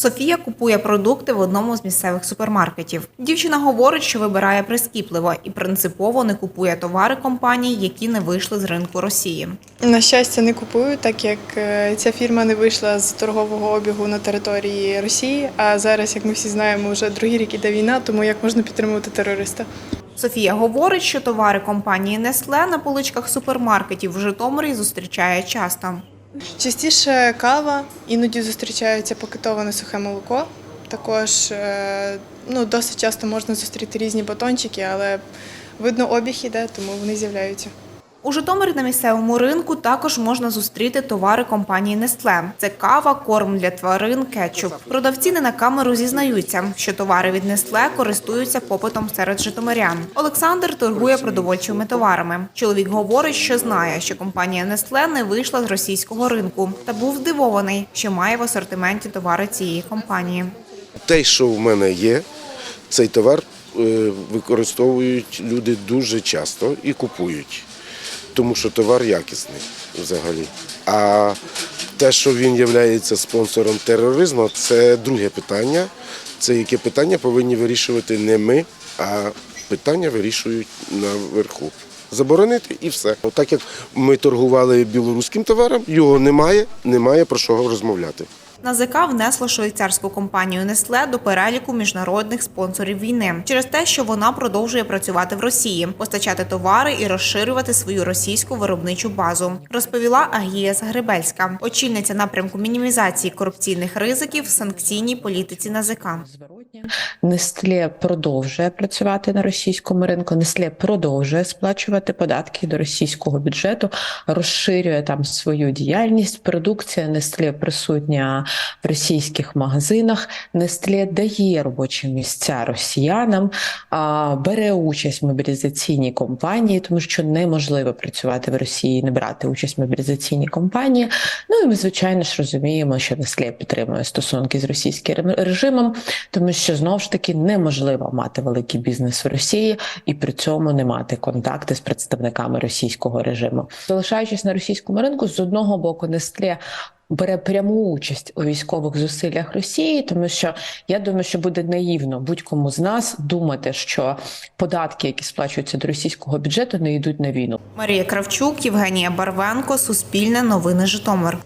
Софія купує продукти в одному з місцевих супермаркетів. Дівчина говорить, що вибирає прискіпливо і принципово не купує товари компаній, які не вийшли з ринку Росії. На щастя, не купую, так як е, ця фірма не вийшла з торгового обігу на території Росії. А зараз, як ми всі знаємо, вже другий рік іде війна, тому як можна підтримувати терориста. Софія говорить, що товари компанії Nestle на поличках супермаркетів в Житомирі зустрічає часто. Частіше кава, іноді зустрічається пакетоване сухе молоко. Також е, ну, досить часто можна зустріти різні батончики, але видно обіг іде, тому вони з'являються. У Житомирі на місцевому ринку також можна зустріти товари компанії Nestle. Це кава, корм для тварин, кетчуп. Продавці не на камеру зізнаються, що товари від Nestle користуються попитом серед житомирян. Олександр торгує продовольчими товарами. Чоловік говорить, що знає, що компанія Nestle не вийшла з російського ринку, та був здивований, що має в асортименті товари цієї компанії. Те, що в мене є, цей товар е, використовують люди дуже часто і купують, тому що товар якісний взагалі. А те, що він є спонсором тероризму, це друге питання. Це яке питання повинні вирішувати не ми, а питання вирішують наверху. Заборонити і все. Так як ми торгували білоруським товаром, його немає, немає про що розмовляти. НАЗК внесло швейцарську компанію Несле до переліку міжнародних спонсорів війни через те, що вона продовжує працювати в Росії, постачати товари і розширювати свою російську виробничу базу, розповіла Агія Загребельська, очільниця напрямку мінімізації корупційних ризиків в санкційній політиці НАЗК. Нестле продовжує працювати на російському ринку. Нестле продовжує сплачувати податки до російського бюджету, розширює там свою діяльність. Продукція Нестле присутня в російських магазинах. Нестле дає робочі місця росіянам, бере участь в мобілізаційній кампанії, тому що неможливо працювати в Росії, не брати участь в мобілізаційній кампанії. Ну і ми звичайно ж розуміємо, що Нестле підтримує стосунки з російським режимом, тому що знову ж таки неможливо мати великий бізнес в Росії і при цьому не мати контакти з представниками російського режиму. Залишаючись на російському ринку, з одного боку, Нестле бере пряму участь у військових зусиллях Росії, тому що я думаю, що буде наївно будь-кому з нас думати, що податки, які сплачуються до російського бюджету, не йдуть на війну. Марія Кравчук, Євгенія Барвенко, Суспільне новини Житомир.